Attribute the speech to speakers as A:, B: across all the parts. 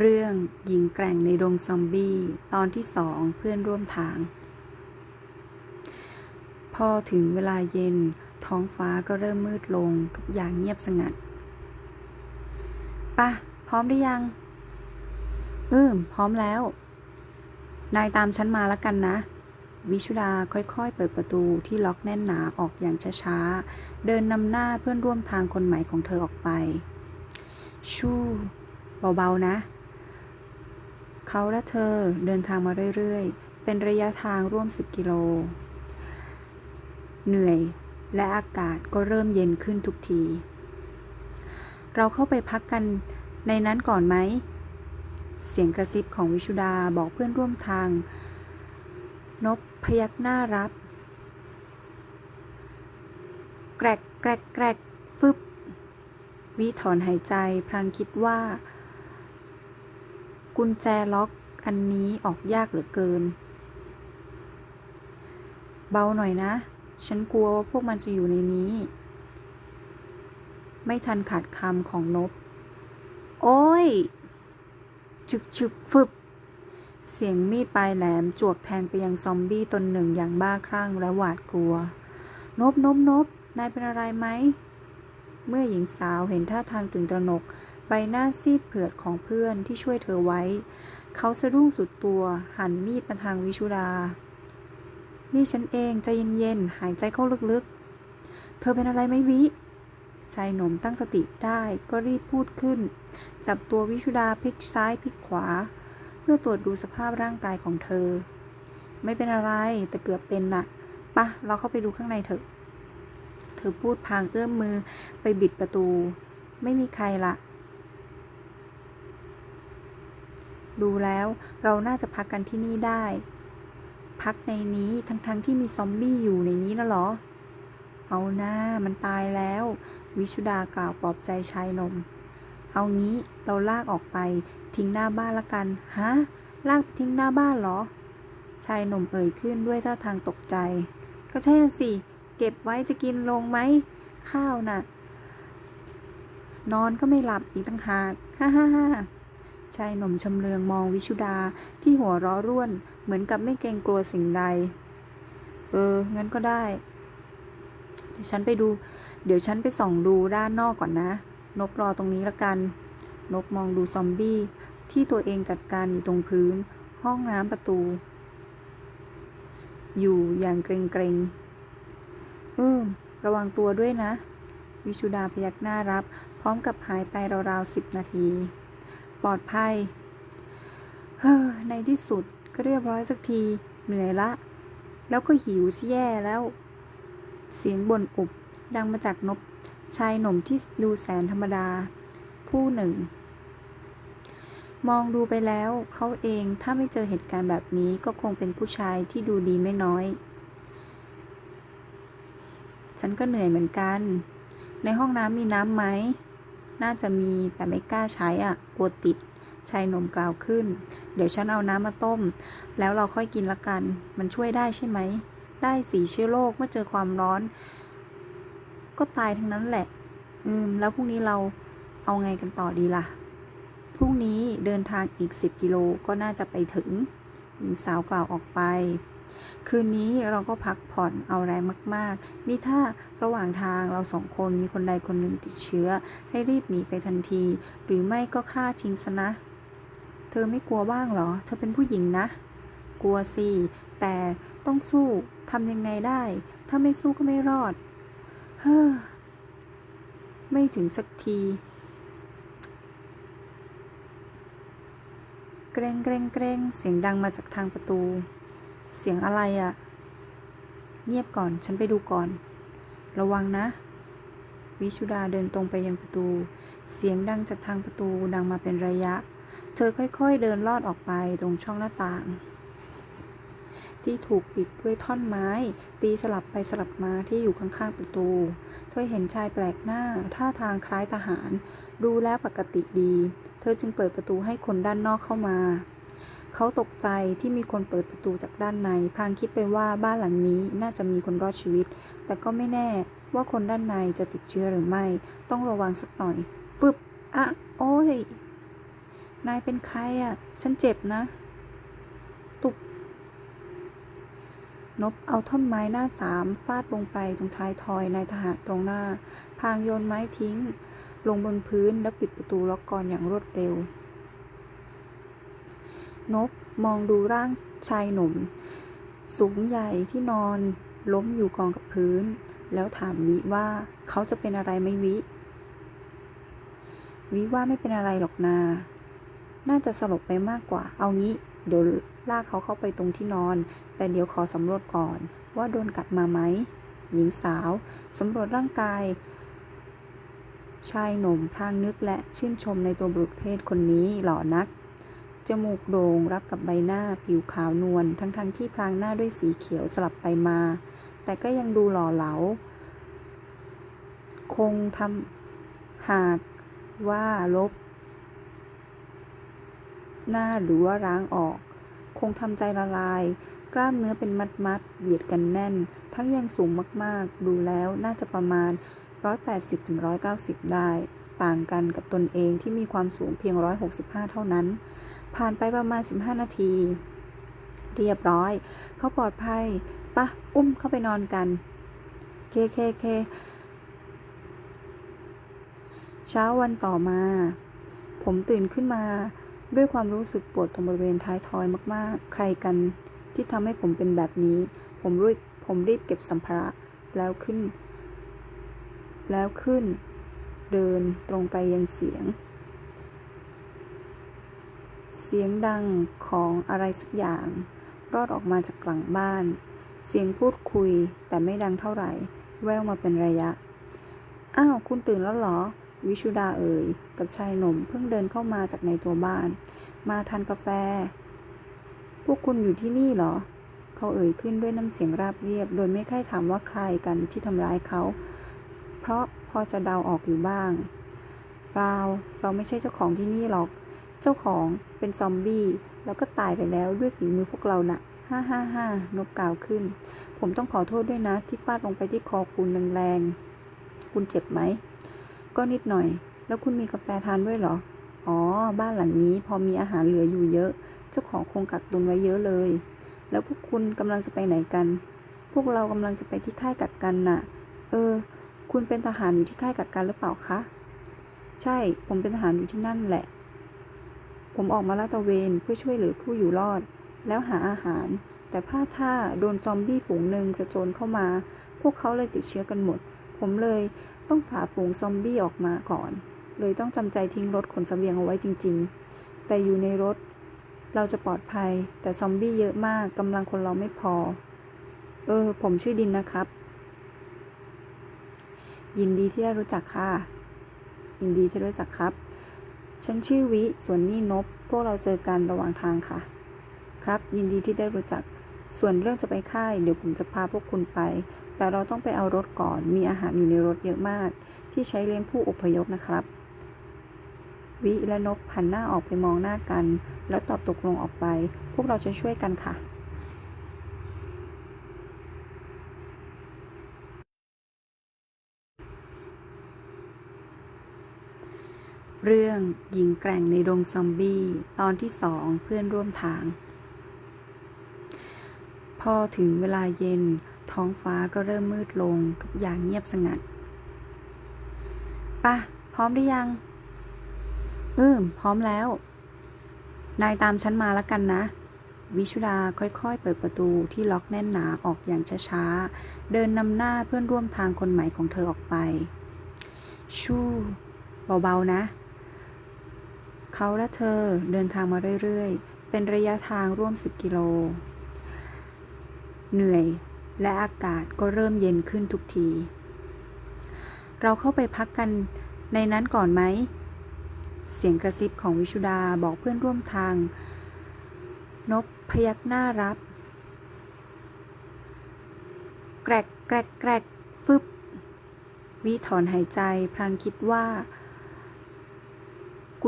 A: เรื่องหญิงแกร่งในดงซอมบี้ ตอนที่สองเพื่อนร่วมทาง พอถึงเวลาเย็น ท้องฟ้าก็เริ่มมืดลง ทุกอย่างเงียบสงัดปะพร้อมหรือยัง อืม พร้อมแล้ว นายตามฉันมาแล้วกันนะ วิชุดาค่อยๆ เปิดประตูที่ล็อกแน่นหนาออกอย่างช้าๆ เดินนำหน้าเพื่อนร่วมทางคนใหม่ของเธอออกไป ชู่เบาๆนะ เขาและเธอเดินทางมาเรื่อยๆ เป็นระยะทางร่วม 10 กิโล เหนื่อยและอากาศก็เริ่มเย็นขึ้นทุกที เราเข้าไปพักกันในนั้นก่อนไหม เสียงกระซิบของวิชุดาบอกเพื่อนร่วมทาง นบพยักหน้ารับ แกรกแกรกแกรกฟึบวิถอนหายใจพลางคิดว่า กุญแจล็อกอันนี้ออกยากเหลือเกิน เบาหน่อยนะ ฉันกลัวว่าพวกมันจะอยู่ในนี้ ไม่ทันขาดคำของนบ โอ้ยฉึกฉึกฟึบ เสียงมีดปลายแหลมจวกแทงไปยังซอมบี้ตนหนึ่งอย่างบ้าคลั่งและหวาดกลัว นบนบนบนายเป็นอะไรไหม เมื่อหญิงสาวเห็นท่าทางตื่นตระหนก ใบหน้าซีดเผือดของเพื่อนที่ช่วยเธอไว้ เขาสะดุ้งสุดตัวหันมีดมาทางวิชุดา นี่ฉันเองใจเย็นๆ หายใจเข้าลึกๆ เธอเป็นอะไรไหมวิ ชายหนุ่มตั้งสติได้ก็รีบพูดขึ้น จับตัววิชุดาพลิกซ้ายพลิกขวา เพื่อตรวจดูสภาพร่างกายของเธอ ไม่เป็นอะไรแต่เกือบเป็นน่ะปะเราเข้าไปดูข้างในเถอะ เธอพูดพางเอื้อมมือไปบิดประตู ไม่มีใครละ ดูแล้วเราน่าจะพักกันที่นี่ได้ พักในนี้ทั้งๆทที่มีซอมบี้อยู่ในนี้นะเหรอ เอาหน้ามันตายแล้ว วิชุดากล่าวปลอบใจชายหนมเอางี้เราลากออกไปทิ้งหน้าบ้านละกันฮะลากไปทิ้งหน้าบ้านเหรอ ชายหนุ่มเอ่ยขึ้นด้วยท่าทางตกใจ ก็ใช่น่ะสิเก็บไว้จะกินลงไหมข้าวน่ะ นอนก็ไม่หลับอีกตั้งหาก ฮ่าฮ่าฮ่า ชายหนุ่มชำเลืองมองวิชุดาที่หัวร้อร่วน เหมือนกับไม่เกรงกลัวสิ่งใด เออ งั้นก็ได้ เดี๋ยวฉันไปดู เดี๋ยวฉันไปส่องดูด้านนอกก่อนนะนบรอตรงนี้ละกันนบมองดูซอมบี้ที่ตัวเองจัดการอยู่ตรงพื้น ห้องน้ำประตู อยู่อย่างเกรงเกรงๆเออระวังตัวด้วยนะ วิชุดาพยักหน้ารับ พร้อมกับหายไปราวๆสิบนาที ลอดภัย เฮ้อ ในที่สุดก็เรียบร้อยสักที เหนื่อยละ แล้วก็หิวจะแย่แล้ว เสียงบ่นอุบ ดังมาจากนบชายหนุ่มที่ดูแสนธรรมดา ผู้หนึ่ง มองดูไปแล้วเขาเองถ้าไม่เจอเหตุการณ์แบบนี้ก็คงเป็นผู้ชายที่ดูดีไม่น้อย ฉันก็เหนื่อยเหมือนกัน ในห้องน้ำมีน้ำไหม น่าจะมีแต่ไม่กล้าใช้อะ กลัวติดชายหนุ่มกล่าวขึ้น เดี๋ยวฉันเอาน้ำมาต้ม แล้วเราค่อยกินละกัน มันช่วยได้ใช่ไหม ได้สีเชื้อโรคเมื่อเจอความร้อน ก็ตายทั้งนั้นแหละ อืม แล้วพรุ่งนี้เราเอาไงกันต่อดีล่ะ พรุ่งนี้เดินทางอีก 10 กิโลก็น่าจะไปถึง หญิงสาวกล่าวออกไป คืนนี้เราก็พักผ่อนเอาแรงมาก ๆ นี่ถ้าระหว่างทางเราสองคนมีคนใดคนหนึ่งติดเชื้อ ให้รีบหนีไปทันที หรือไม่ก็ฆ่าทิ้งซะนะ เธอไม่กลัวบ้างเหรอ เธอเป็นผู้หญิงนะ กลัวสิ แต่ต้องสู้ทำยังไงได้ ถ้าไม่สู้ก็ไม่รอด เฮ้อ ไม่ถึงสักทีเกรงเกรงเกรงเสียงดังมาจากทางประตู เสียงอะไรอะ่ะ เงียบก่อน ฉันไปดูก่อน ระวังนะ วิชุดาเดินตรงไปยังประตู เสียงดังจากทางประตูดังมาเป็นระยะ เธอค่อยๆเดินลอดออกไปตรงช่องหน้าต่าง ที่ถูกปิดด้วยท่อนไม้ ตีสลับไปสลับมาที่อยู่ข้างๆประตู เธอเห็นชายแปลกหน้า ท่าทางคล้ายทหาร ดูแล้วปกติดี เธอจึงเปิดประตูให้คนด้านนอกเข้ามา เขาตกใจที่มีคนเปิดประตูจากด้านใน พลางคิดไปว่าบ้านหลังนี้น่าจะมีคนรอดชีวิต แต่ก็ไม่แน่ว่าคนด้านในจะติดเชื้อหรือไม่ ต้องระวังสักหน่อย ฟึบอะ โอ้ย นายเป็นใครอะ่ะ ฉันเจ็บนะ ตุบนบเอาท่อนไม้หน้าสามฟาดลงไปตรงท้ายทอยนายทหารตรงหน้า พางโยนไม้ทิ้ง ลงบนพื้นแล้วปิดประตูล็อกกรอย่างรวดเร็ว นบมองดูร่างชายหนุ่ม สูงใหญ่ที่นอนล้มอยู่กองกับพื้น แล้วถามวิว่าเขาจะเป็นอะไรไหมวิ วิว่าไม่เป็นอะไรหรอกนา น่าจะสลบไปมากกว่า เอางี้เดี๋ยวลากเขาเข้าไปตรงที่นอน แต่เดี๋ยวขอสำรวจก่อน ว่าโดนกัดมาไหมหญิงสาวสำรวจร่างกาย ชายหนุ่มพลางนึกและชื่นชมในตัวบุรุษเพศคนนี้หล่อนัก จมูกโด่งรับกับใบหน้าผิวขาวนวลทั้งๆทที่พรางหน้าด้วยสีเขียวสลับไปมา แต่ก็ยังดูหล่อเหลา คงทำหากว่าลบ หน้าหรือว่าร้างออก คงทำใจละลาย กล้ามเนื้อเป็นมัดมัดเบียดกันแน่น ทั้งยังสูงมากๆ ดูแล้วน่าจะประมาณ 180-190 ได้ ต่างกันกับตนเองที่มีความสูงเพียง 165 เท่านั้น ผ่านไปประมาณ 15 นาที เรียบร้อย เขาปลอดภัยปะอุ้มเข้าไปนอนกันเคเคเคเช้าวันต่อมา ผมตื่นขึ้นมาด้วยความรู้สึกปวดตรงบริเวณท้ายทอยมาก ๆ ใครกันที่ทำให้ผมเป็นแบบนี้ ผมรีบผมรีบเก็บสัมภาระแล้วขึ้น แล้วขึ้น เดินตรงไปยังเสียง เสียงดังของอะไรสักอย่าง รอดออกมาจากหลังบ้าน เสียงพูดคุยแต่ไม่ดังเท่าไหร่ แววมาเป็นระยะ อ้าว คุณตื่นแล้วเหรอ วิชุดาเอ่ย กับชายหนุ่มเพิ่งเดินเข้ามาจากในตัวบ้าน มาทานกาแฟ พวกคุณอยู่ที่นี่เหรอ เขาเอ่ยขึ้นด้วยน้ำเสียงราบเรียบ โดยไม่ใคร่ถามว่าใครกันที่ทำร้ายเขา เพราะพอจะเดาออกอยู่บ้าง เปล่า เราไม่ใช่เจ้าของที่นี่หรอก เจ้าของเป็นซอมบี้ แล้วก็ตายไปแล้วด้วยฝีมือพวกเราน่ะฮ่าฮ่าฮ่านบกล่าวขึ้น ผมต้องขอโทษด้วยนะ ที่ฟาดลงไปที่คอคุณแรงๆ คุณเจ็บไหม ก็นิดหน่อย แล้วคุณมีกาแฟทานด้วยเหรอ อ๋อ บ้านหลังนี้พอมีอาหารเหลืออยู่เยอะ เจ้าของคงกักตุนไว้เยอะเลย แล้วพวกคุณกำลังจะไปไหนกัน พวกเรากำลังจะไปที่ค่ายกักกันน่ะ เออ คุณเป็นทหารอยู่ที่ค่ายกักกันหรือเปล่าคะ ใช่ ผมเป็นทหารอยู่ที่นั่นแหละ ผมออกมาลาดตระเวนเพื่อช่วยเหลือผู้อยู่รอด แล้วหาอาหาร แต่พลาดท่าโดนซอมบี้ฝูงหนึ่งกระโจนเข้ามา พวกเขาเลยติดเชื้อกันหมด ผมเลยต้องฝ่าฝูงซอมบี้ออกมาก่อน เลยต้องจำใจทิ้งรถขนเสบียงเอาไว้จริง ๆ แต่อยู่ในรถ เราจะปลอดภัย แต่ซอมบี้เยอะมากกำลังคนเราไม่พอ เออ ผมชื่อดินนะครับ ยินดีที่ได้รู้จักค่ะยินดีที่ได้รู้จักครับ ฉันชื่อวิ ส่วนนี่นบ พวกเราเจอกันระหว่างทางค่ะ ครับ ยินดีที่ได้รู้จัก ส่วนเรื่องจะไปค่าย เดี๋ยวผมจะพาพวกคุณไป แต่เราต้องไปเอารถก่อน มีอาหารอยู่ในรถเยอะมาก ที่ใช้เลี้ยงผู้อพยพนะครับ วิและนบหันหน้าออกไปมองหน้ากัน แล้วตอบตกลงออกไป พวกเราจะช่วยกันค่ะ เรื่องหญิงแกร่งในดงซอมบี้ ตอนที่สองเพื่อนร่วมทาง พอถึงเวลาเย็น ท้องฟ้าก็เริ่มมืดลง ทุกอย่างเงียบสงัดป่ะพร้อมหรือยัง อืม พร้อมแล้ว นายตามฉันมาแล้วกันนะ วิชุดาค่อยๆ เปิดประตูที่ล็อกแน่นหนาออกอย่างช้าๆ เดินนำหน้าเพื่อนร่วมทางคนใหม่ของเธอออกไป ชู่เบาๆนะ เขาและเธอเดินทางมาเรื่อยๆ เป็นระยะทางร่วม 10 กิโล เหนื่อย และอากาศก็เริ่มเย็นขึ้นทุกที เราเข้าไปพักกันในนั้นก่อนไหม เสียงกระซิบของวิชุดาบอกเพื่อนร่วมทาง นบพยักหน้ารับ แกรกแกรกแกรกฟึบวิถอนหายใจพลางคิดว่า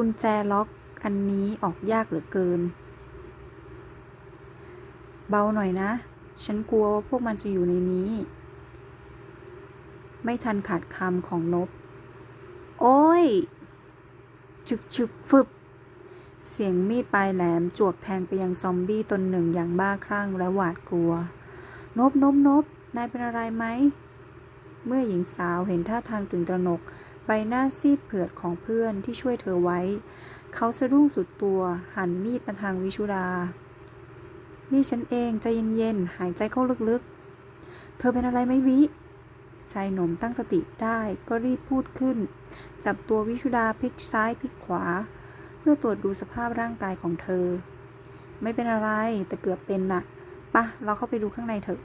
A: กุญแจล็อกอันนี้ออกยากเหลือเกิน เบาหน่อยนะ ฉันกลัวว่าพวกมันจะอยู่ในนี้ ไม่ทันขาดคำของนบ โอ้ยฉึกฉึกฟึบ เสียงมีดปลายแหลมจวกแทงไปยังซอมบี้ตนหนึ่งอย่างบ้าคลั่งและหวาดกลัว นบนบนบนายเป็นอะไรไหม เมื่อหญิงสาวเห็นท่าทางตื่นตระหนก ใบหน้าซีดเผือดของเพื่อนที่ช่วยเธอไว้ เขาสะดุ้งสุดตัวหันมีดมาทางวิชุดานี่ฉันเองใจเย็นๆ หายใจเข้าลึกๆ เธอเป็นอะไรไหมวิ ชายหนุ่มตั้งสติได้ก็รีบพูดขึ้น จับตัววิชุดาพลิกซ้ายพลิกขวา เพื่อตรวจดูสภาพร่างกายของเธอ ไม่เป็นอะไรแต่เกือบเป็นน่ะปะเราเข้าไปดูข้างในเถอะ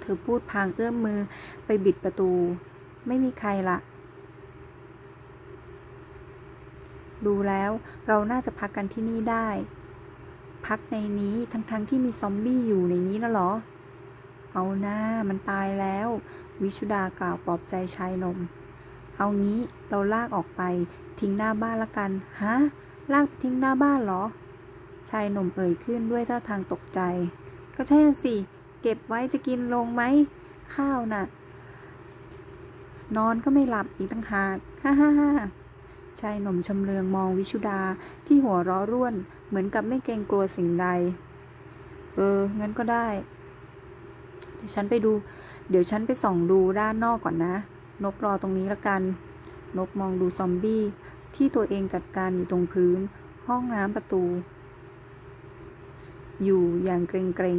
A: เธอพูดพางเอื้อมมือไปบิดประตู ไม่มีใครละ ดูแล้ว เราน่าจะพักกันที่นี่ได้ พักในนี้ทั้งๆทที่มีซอมบี้อยู่ในนี้แล้วเหรอ เอาหน้ามันตายแล้ว วิชุดากล่าวปลอบใจชายนม เอางี้เราลากออกไปทิ้งหน้าบ้านละกัน ฮะ ลากไปทิ้งหน้าบ้านเหรอ ชายหนุ่มเอ่ยขึ้นด้วยท่าทางตกใจ ก็ใช่น่ะสิ เก็บไว้จะกินลงไหม ข้าวน่ะนอนก็ไม่หลับอีกตั้งหาก ฮ่าฮ่าฮ่า ชายหนุ่มชำเลืองมองวิชุดาที่หัวร้อร่วน เหมือนกับไม่เกรงกลัวสิ่งใด เออ งั้นก็ได้ เดี๋ยวฉันไปดู เดี๋ยวฉันไปส่องดูด้านนอกก่อนนะ นบรอตรงนี้ละกัน นบมองดูซอมบี้ที่ตัวเองจัดการอยู่ตรงพื้น ห้องน้ำประตู อยู่อย่างเกรงเกรง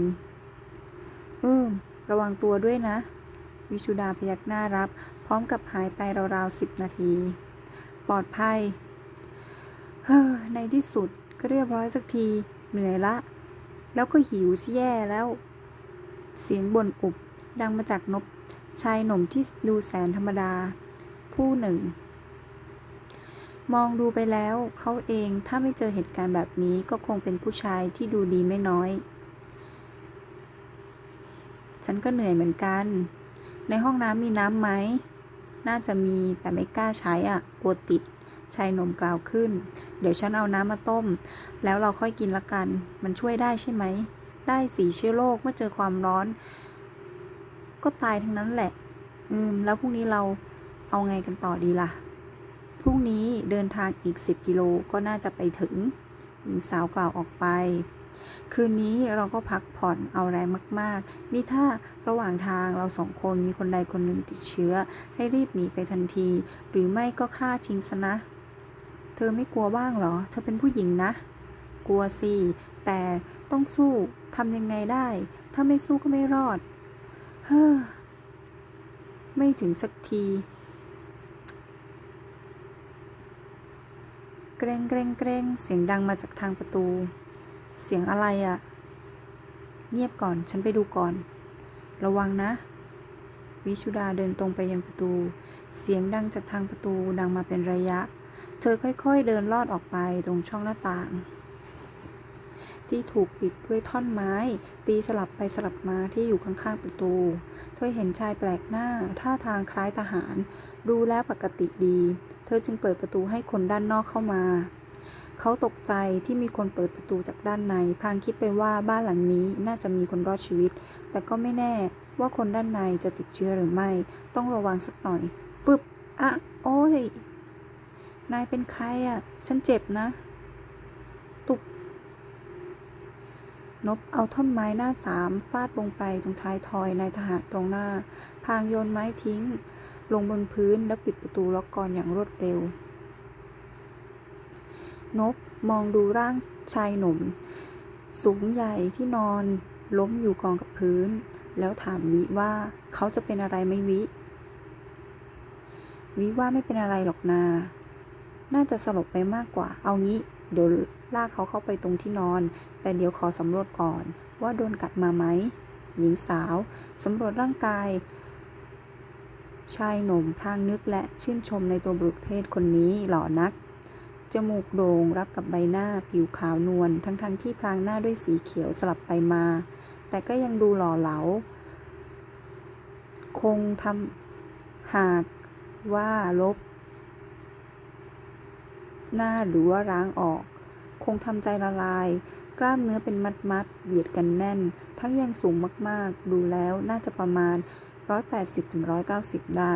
A: ๆเออระวังตัวด้วยนะ วิชุดาพยักหน้ารับ พร้อมกับหายไปราวๆสิบนาที ปลอดภัย เฮ้อ ในที่สุดก็เรียบร้อยสักที เหนื่อยละ แล้วก็หิวจะแย่แล้ว เสียงบ่นอุบ ดังมาจากนบชายหนุ่มที่ดูแสนธรรมดา ผู้หนึ่ง มองดูไปแล้วเขาเองถ้าไม่เจอเหตุการณ์แบบนี้ก็คงเป็นผู้ชายที่ดูดีไม่น้อย ฉันก็เหนื่อยเหมือนกัน ในห้องน้ำมีน้ำไหม น่าจะมีแต่ไม่กล้าใช้อะกลัวติดชายหนุ่มกล่าวขึ้น เดี๋ยวฉันเอาน้ำมาต้ม แล้วเราค่อยกินละกัน มันช่วยได้ใช่ไหม ได้สีเชื้อโรคเมื่อเจอความร้อน ก็ตายทั้งนั้นแหละ อืม แล้วพรุ่งนี้เราเอาไงกันต่อดีล่ะ พรุ่งนี้เดินทางอีก 10 กิโลก็น่าจะไปถึงหญิงสาวกล่าวออกไป คืนนี้เราก็พักผ่อนเอาแรงมาก ๆ นี่ถ้าระหว่างทางเราสองคนมีคนใดคนหนึ่งติดเชื้อ ให้รีบหนีไปทันที หรือไม่ก็ฆ่าทิ้งซะนะ เธอไม่กลัวบ้างเหรอ เธอเป็นผู้หญิงนะ กลัวสิ แต่ต้องสู้ทำยังไงได้ ถ้าไม่สู้ก็ไม่รอด เฮ้อ ไม่ถึงสักทีเกรงเกรงเกรงเสียงดังมาจากทางประตู เสียงอะไรอะ่ะ เงียบก่อน ฉันไปดูก่อน ระวังนะ วิชุดาเดินตรงไปยังประตู เสียงดังจากทางประตูดังมาเป็นระยะ เธอค่อยๆเดินลอดออกไปตรงช่องหน้าต่าง ที่ถูกปิดด้วยท่อนไม้ ตีสลับไปสลับมาที่อยู่ข้างๆประตู เธอเห็นชายแปลกหน้า ท่าทางคล้ายทหาร ดูแลปกติดี เธอจึงเปิดประตูให้คนด้านนอกเข้ามา เขาตกใจที่มีคนเปิดประตูจากด้านใน พลางคิดไปว่าบ้านหลังนี้น่าจะมีคนรอดชีวิต แต่ก็ไม่แน่ว่าคนด้านในจะติดเชื้อหรือไม่ ต้องระวังสักหน่อย ฟึบอะโอ้ย นายเป็นใครอะฉันเจ็บนะ ตุบนบเอาท่อนไม้หน้าสามฟาดลงไปตรงท้ายทอยนายทหารตรงหน้า พางโยนไม้ทิ้ง ลงบนพื้นแล้วปิดประตูล็อกกรอนอย่างรวดเร็ว นบมองดูร่างชายหนุ่ม สูงใหญ่ที่นอนล้มอยู่กองกับพื้น แล้วถามวิว่าเขาจะเป็นอะไรไหมวิ วิว่าไม่เป็นอะไรหรอกนา น่าจะสลบไปมากกว่า เอางี้เดี๋ยวลากเขาเข้าไปตรงที่นอน แต่เดี๋ยวขอสำรวจก่อน ว่าโดนกัดมาไหม หญิงสาวสำรวจร่างกาย ชายหนุ่มพลางนึกและชื่นชมในตัวบุรุษเพศคนนี้หล่อนัก จมูกโด่งรับกับใบหน้าผิวขาวนวลทั้งๆทที่พลางหน้าด้วยสีเขียวสลับไปมา แต่ก็ยังดูหล่อเหลา คงทำหากว่าลบ หน้าหรือว่าร้างออก คงทำใจละลาย กล้ามเนื้อเป็นมัดมัดเบียดกันแน่น ทั้งยังสูงมากๆ ดูแล้วน่าจะประมาณ 180-190 ได้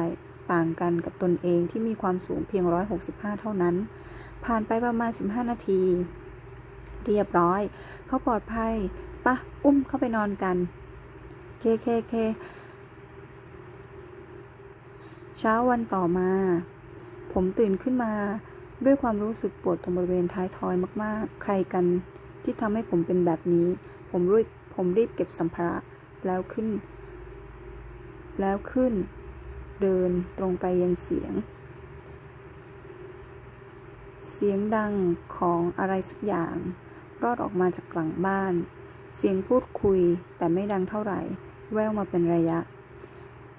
A: ต่างกันกับตนเองที่มีความสูงเพียง 165 เท่านั้น ผ่านไปประมาณ 15 นาที เรียบร้อย เขาปลอดภัยปะอุ้มเข้าไปนอนกัน เคเคเคเช้าวันต่อมา ผมตื่นขึ้นมาด้วยความรู้สึกปวดตรงบริเวณท้ายทอยมากๆ ใครกันที่ทำให้ผมเป็นแบบนี้ ผมรีบผมรีบเก็บสัมภาระแล้วขึ้น แล้วขึ้น เดินตรงไปยังเสียง เสียงดังของอะไรสักอย่าง รอดออกมาจากหลังบ้าน เสียงพูดคุยแต่ไม่ดังเท่าไหร่ แววมาเป็นระยะ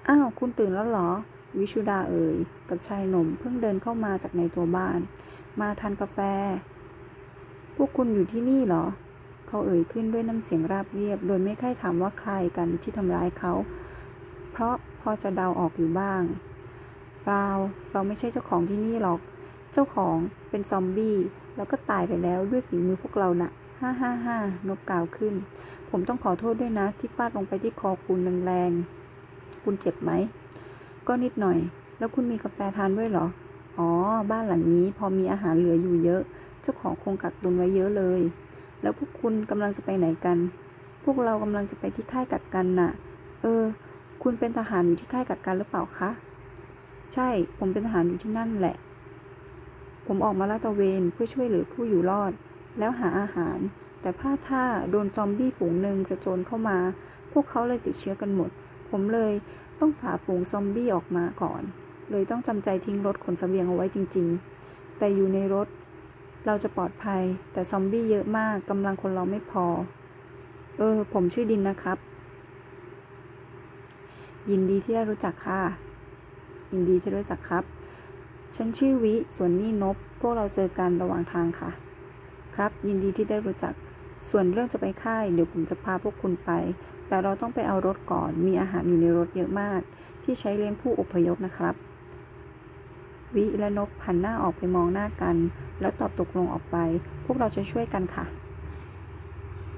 A: อ้าว คุณตื่นแล้วเหรอ วิชุดาเอ่ย กับชายหนุ่มเพิ่งเดินเข้ามาจากในตัวบ้าน มาทานกาแฟ พวกคุณอยู่ที่นี่เหรอ เขาเอ่ยขึ้นด้วยน้ำเสียงราบเรียบ โดยไม่ใคร่ถามว่าใครกันที่ทำร้ายเขา เพราะพอจะเดาออกอยู่บ้างเปล่าเราไม่ใช่เจ้าของที่นี่หรอก เจ้าของ เป็นซอมบี้ แล้วก็ตายไปแล้วด้วยฝีมือพวกเรานะ่ะฮ่าฮ่าฮ่านกกล่าวขึ้น ผมต้องขอโทษด้วยนะ ที่ฟาดลงไปที่คอคุณแรงๆ คุณเจ็บไหม ก็นิดหน่อย แล้วคุณมีกาแฟทานด้วยเหรอ อ๋อ บ้านหลังนี้พอมีอาหารเหลืออยู่เยอะ เจ้าของคงกักตุนไว้เยอะเลย แล้วพวกคุณกำลังจะไปไหนกัน พวกเรากำลังจะไปที่ค่ายกักกันน่ะ เออ คุณเป็นทหารอยู่ที่ค่ายกักกันหรือเปล่าคะ ใช่ ผมเป็นทหารอยู่ที่นั่นแหละ ผมออกมาลาดตระเวนเพื่อช่วยเหลือผู้อยู่รอด แล้วหาอาหาร แต่พลาดท่าโดนซอมบี้ฝูงหนึ่งกระโจนเข้ามา พวกเขาเลยติดเชื้อกันหมด ผมเลยต้องฝ่าฝูงซอมบี้ออกมาก่อน เลยต้องจำใจทิ้งรถขนเสบียงเอาไว้จริง ๆ แต่อยู่ในรถ เราจะปลอดภัย แต่ซอมบี้เยอะมากกำลังคนเราไม่พอ เออ ผมชื่อดินนะครับ ยินดีที่ได้รู้จักค่ะยินดีที่รู้จักครับ ฉันชื่อวิ ส่วนนี่นบ พวกเราเจอกันระหว่างทางค่ะ ครับ ยินดีที่ได้รู้จัก ส่วนเรื่องจะไปค่าย เดี๋ยวผมจะพาพวกคุณไป แต่เราต้องไปเอารถก่อน มีอาหารอยู่ในรถเยอะมาก ที่ใช้เลี้ยงผู้อพยพนะครับ วิและนบหันหน้าออกไปมองหน้ากัน แล้วตอบตกลงออกไป พวกเราจะช่วยกันค่ะ